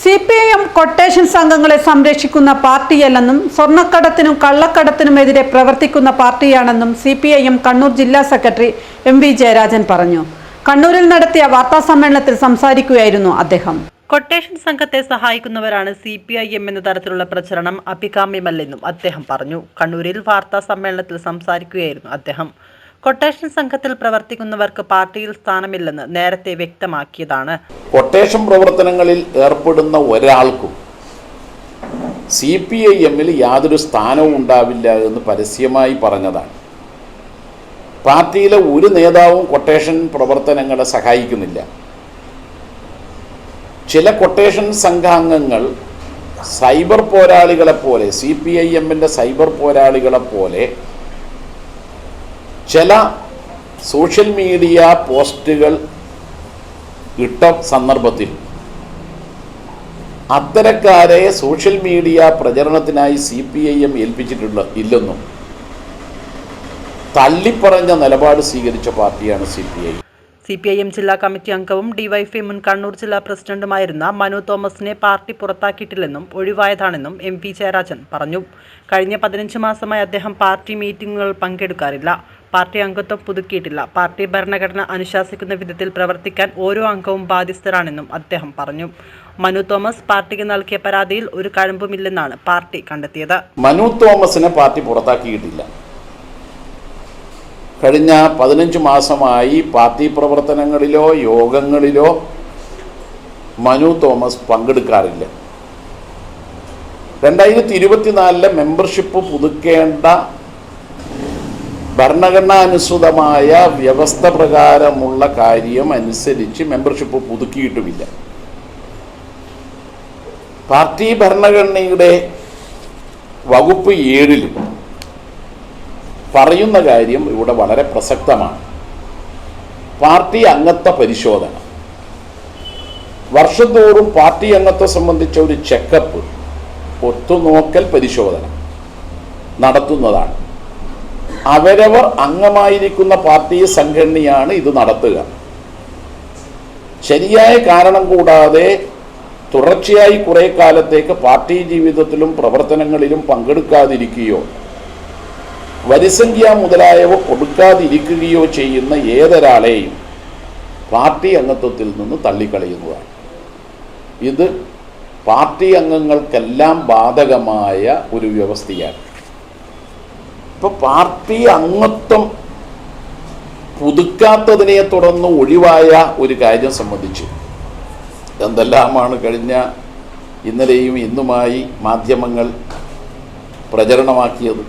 C P I M quotation സംഘങ്ങളെ സംരക്ഷിക്കുന്ന പാർട്ടിയല്ലെന്നും സ്വർണക്കടത്തിനും കള്ളക്കടത്തിനുമെതിരെ പ്രവർത്തിക്കുന്ന പാർട്ടിയാണെന്നും C P I M Kannur ജില്ലാ സെക്രട്ടറി എം വി ജയരാജൻ പറഞ്ഞു. കണ്ണൂരിൽ നടത്തിയ വാർത്താസമ്മേളനത്തിൽ സംസാരിക്കുകയായിരുന്നു അദ്ദേഹം. കൊട്ടേഷൻ സംഘത്തെ സഹായിക്കുന്നവരാണ് സി പി ഐ എം എന്ന തരത്തിലുള്ള പ്രചരണം അഭികാമ്യമല്ലെന്നും അദ്ദേഹം പറഞ്ഞു. കണ്ണൂരിൽ വാർത്താ സമ്മേളനത്തിൽ സംസാരിക്കുകയായിരുന്നു അദ്ദേഹം. കൊട്ടേഷൻ സംഘത്തിൽ പ്രവർത്തിക്കുന്നവർക്ക് പാർട്ടിയിൽ സ്ഥാനമില്ലെന്ന് നേരത്തെ വ്യക്തമാക്കിയതാണ്. കൊട്ടേഷൻ പ്രവർത്തനങ്ങളിൽ ഏർപ്പെടുന്ന ഒരാൾക്കും സി പി ഐ എമ്മിൽ യാതൊരു സ്ഥാനവും ഉണ്ടാവില്ല എന്ന് പരസ്യമായി പറഞ്ഞതാണ്. പാർട്ടിയിലെ ഒരു നേതാവും കൊട്ടേഷൻ പ്രവർത്തനങ്ങളെ സഹായിക്കുന്നില്ല. ചില കൊട്ടേഷൻ സംഘാംഗങ്ങൾ സൈബർ പോരാളികളെപ്പോലെ സി പി ഐ എമ്മിന്റെ സൈബർ പോരാളികളെ പോലെ ചില സോഷ്യൽ മീഡിയ പോസ്റ്റുകൾ ഇട്ട സന്ദർഭത്തിൽ അത്തരക്കാരെ സോഷ്യൽ മീഡിയ പ്രചരണത്തിനായി സി പി ഐ എം ഏൽപ്പിച്ചിട്ടുള്ള ഇല്ലെന്നും തള്ളിപ്പറഞ്ഞ നിലപാട് സ്വീകരിച്ച പാർട്ടിയാണ് C P I. C P I M ജില്ലാ കമ്മിറ്റി അംഗവും ഡിവൈഎഫ്ഐ മുൻ കണ്ണൂർ ജില്ലാ പ്രസിഡന്റുമായിരുന്ന മനു തോമസിനെ പാർട്ടി പുറത്താക്കിയിട്ടില്ലെന്നും ഒഴിവായതാണെന്നും എം പി ജയരാജൻ പറഞ്ഞു. കഴിഞ്ഞ പതിനഞ്ച് മാസമായി അദ്ദേഹം പാർട്ടി മീറ്റിംഗുകൾ പങ്കെടുക്കാറില്ല. പാർട്ടി അംഗത്വം പുതുക്കിയിട്ടില്ല. പാർട്ടി ഭരണഘടന അനുശാസിക്കുന്ന വിധത്തിൽ പ്രവർത്തിക്കാൻ ഓരോ അംഗവും ബാധ്യസ്ഥരാണെന്നും അദ്ദേഹം പറഞ്ഞു. മനു തോമസ് പാർട്ടിക്ക് നൽകിയ പരാതിയിൽ ഒരു കഴമ്പുമില്ലെന്നാണ് പാർട്ടി കണ്ടെത്തിയത്. മനു തോമസിനെ പാർട്ടി പുറത്താക്കിയിട്ടില്ല. കഴിഞ്ഞ പതിനഞ്ച് മാസമായി പാർട്ടി പ്രവർത്തനങ്ങളിലോ യോഗങ്ങളിലോ മനു തോമസ് പങ്കെടുക്കാറില്ല. രണ്ടായിരത്തി ഇരുപത്തിനാലിലെ മെമ്പർഷിപ്പ് പുതുക്കേണ്ട ഭരണഘടനാനുസൃതമായ വ്യവസ്ഥ പ്രകാരമുള്ള കാര്യം അനുസരിച്ച് മെമ്പർഷിപ്പ് പുതുക്കിയിട്ടുമില്ല. പാർട്ടി ഭരണഘടനയുടെ വകുപ്പ് ഏഴിലും പറയുന്ന കാര്യം ഇവിടെ വളരെ പ്രസക്തമാണ്. പാർട്ടി അംഗത്വ പരിശോധന. വർഷംതോറും പാർട്ടി അംഗത്വം സംബന്ധിച്ച ഒരു ചെക്കപ്പ് ഒത്തുനോക്കൽ പരിശോധന നടത്തുന്നതാണ്. അവരവർ അംഗമായിരിക്കുന്ന പാർട്ടി സംഘടനയാണ് ഇത് നടത്തുക. ശരിയായ കാരണം കൂടാതെ തുടർച്ചയായി കുറെ കാലത്തേക്ക് പാർട്ടി ജീവിതത്തിലും പ്രവർത്തനങ്ങളിലും പങ്കെടുക്കാതിരിക്കുകയോ വരിസംഖ്യ മുതലായവ കൊടുക്കാതിരിക്കുകയോ ചെയ്യുന്ന ഏതൊരാളെയും പാർട്ടി അംഗത്വത്തിൽ നിന്ന് തള്ളിക്കളയുന്നതാണ്. ഇത് പാർട്ടി അംഗങ്ങൾക്കെല്ലാം ബാധകമായ ഒരു വ്യവസ്ഥയാണ്. ഇപ്പൊ പാർട്ടി അംഗത്വം പുതുക്കാത്തതിനെ തുടർന്ന് ഒഴിവായ ഒരു കാര്യം സംബന്ധിച്ച്. എന്തെല്ലാമാണ് കഴിഞ്ഞ ഇന്നലെയും ഇന്നുമായി മാധ്യമങ്ങൾ പ്രചരണമാക്കിയത്?